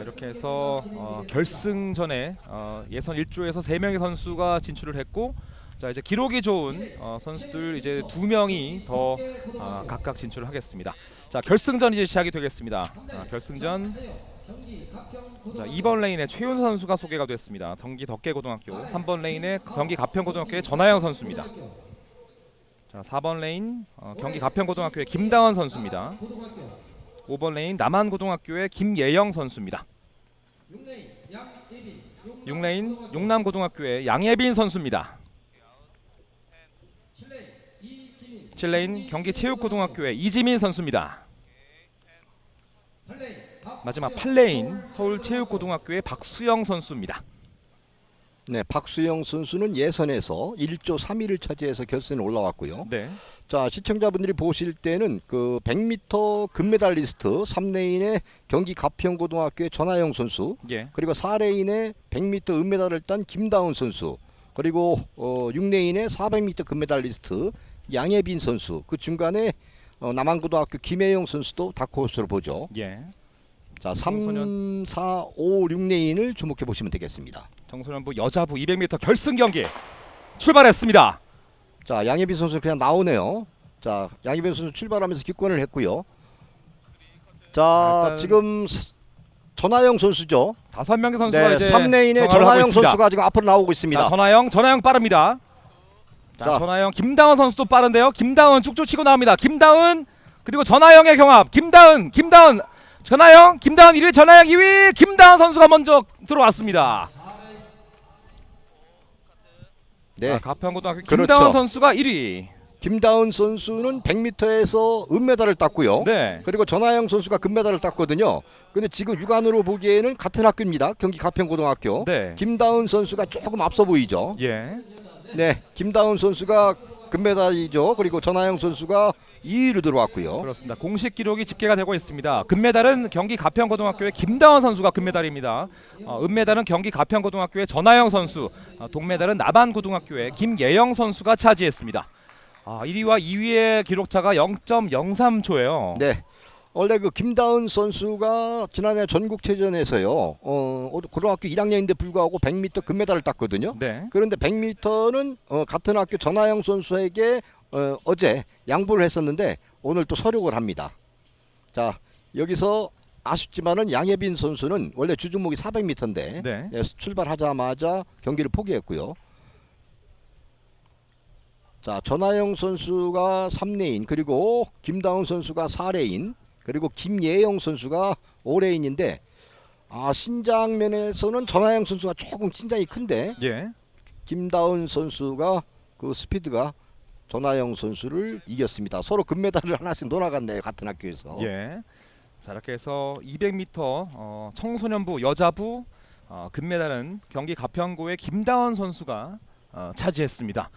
이렇게 해서 어, 결승전에 어, 예선 1조에서 3명의 선수가 진출을 했고 자 이제 기록이 좋은 어, 선수들 이제 두 명이 더 어, 각각 진출을 하겠습니다. 자 결승전 이제 시작이 되겠습니다. 아, 결승전 자 2번 레인에 최윤 선수가 소개가 됐습니다. 경기 덕계고등학교 3번 레인에 경기 가평고등학교의 전하영 선수입니다. 자 4번 레인 어, 경기 가평고등학교의 김다원 선수입니다. 5번 레인 남한고등학교의 김예영 선수입니다. 6레인 용남고등학교의 양예빈 선수입니다. 7레인 경기체육고등학교의 이지민 선수입니다. 마지막 8레인 서울체육고등학교의 박수영 선수입니다. 네, 박수영 선수는 예선에서 1조 3위를 차지해서 결선에 올라왔고요. 네. 자, 시청자분들이 보실 때는 그 100m 금메달리스트 3레인의 경기 가평고등학교의 전하영 선수, 예. 그리고 4레인의 100m 은메달을 딴 김다운 선수, 그리고 어 6레인의 400m 금메달리스트 양예빈 선수, 그 중간에 어, 남한고등학교 김혜영 선수도 다크호스로 보죠. 예. 자, 3, 4, 5, 6레인을 주목해 보시면 되겠습니다. 청소년부 여자부 200m 결승 경기 출발했습니다. 자, 양예빈 선수 그냥 나오네요. 자, 양예빈 선수 출발하면서 기권을 했고요. 자, 일단- 지금 스- 전하영 선수죠. 다섯 명의 선수가 네, 이제 3레인의 경합을 하고 전하영 있습니다. 선수가 지금 앞으로 나오고 있습니다. 자, 전하영, 전하영 빠릅니다. 자, 자. 전하영, 김다은 선수도 빠른데요. 김다은 쭉쭉 치고 나옵니다. 김다은 그리고 전하영의 경합. 김다은, 김다은, 전하영, 김다은 1위, 전하영 2위, 김다은 선수가 먼저 들어왔습니다. 네. 자, 가평고등학교 그렇죠. 김다은 선수가 1위. 김다은 선수는 100m에서 은메달을 땄고요. 네. 그리고 전하영 선수가 금메달을 땄거든요. 근데 지금 육안으로 보기에는 같은 학교입니다. 경기 가평고등학교. 네. 김다은 선수가 조금 앞서 보이죠. 예. 네. 김다은 선수가 금메달이죠. 그리고 전하영 선수가 2위로 들어왔고요. 그렇습니다. 공식 기록이 집계가 되고 있습니다. 금메달은 경기 가평고등학교의 김다원 선수가 금메달입니다. 어, 은메달은 경기 가평고등학교의 전하영 선수, 어, 동메달은 남한고등학교의 김예영 선수가 차지했습니다. 아, 1위와 2위의 기록차가 0.03초예요. 네. 원래 그 김다은 선수가 지난해 전국체전에서요. 어, 고등학교 1학년인데 불구하고 100m 금메달을 땄거든요. 네. 그런데 100m는 어, 같은 학교 전하영 선수에게 어, 어제 양보를 했었는데 오늘 또 서력을 합니다. 자 여기서 아쉽지만은 양예빈 선수는 원래 주종목이 400m인데 네. 출발하자마자 경기를 포기했고요. 자 전하영 선수가 3레인 그리고 김다운 선수가 4레인 그리고 김예영 선수가 5레인인데 아 신장 면에서는 전하영 선수가 조금 신장이 큰데 예. 김다운 선수가 그 스피드가 전하영 선수를 이겼습니다. 서로 금메달을 하나씩 놀아갔네요. 같은 학교에서. 예. 자, 이렇게 해서 200m 어, 청소년부 여자부 어, 금메달은 경기 가평고의 김다원 선수가 어, 차지했습니다.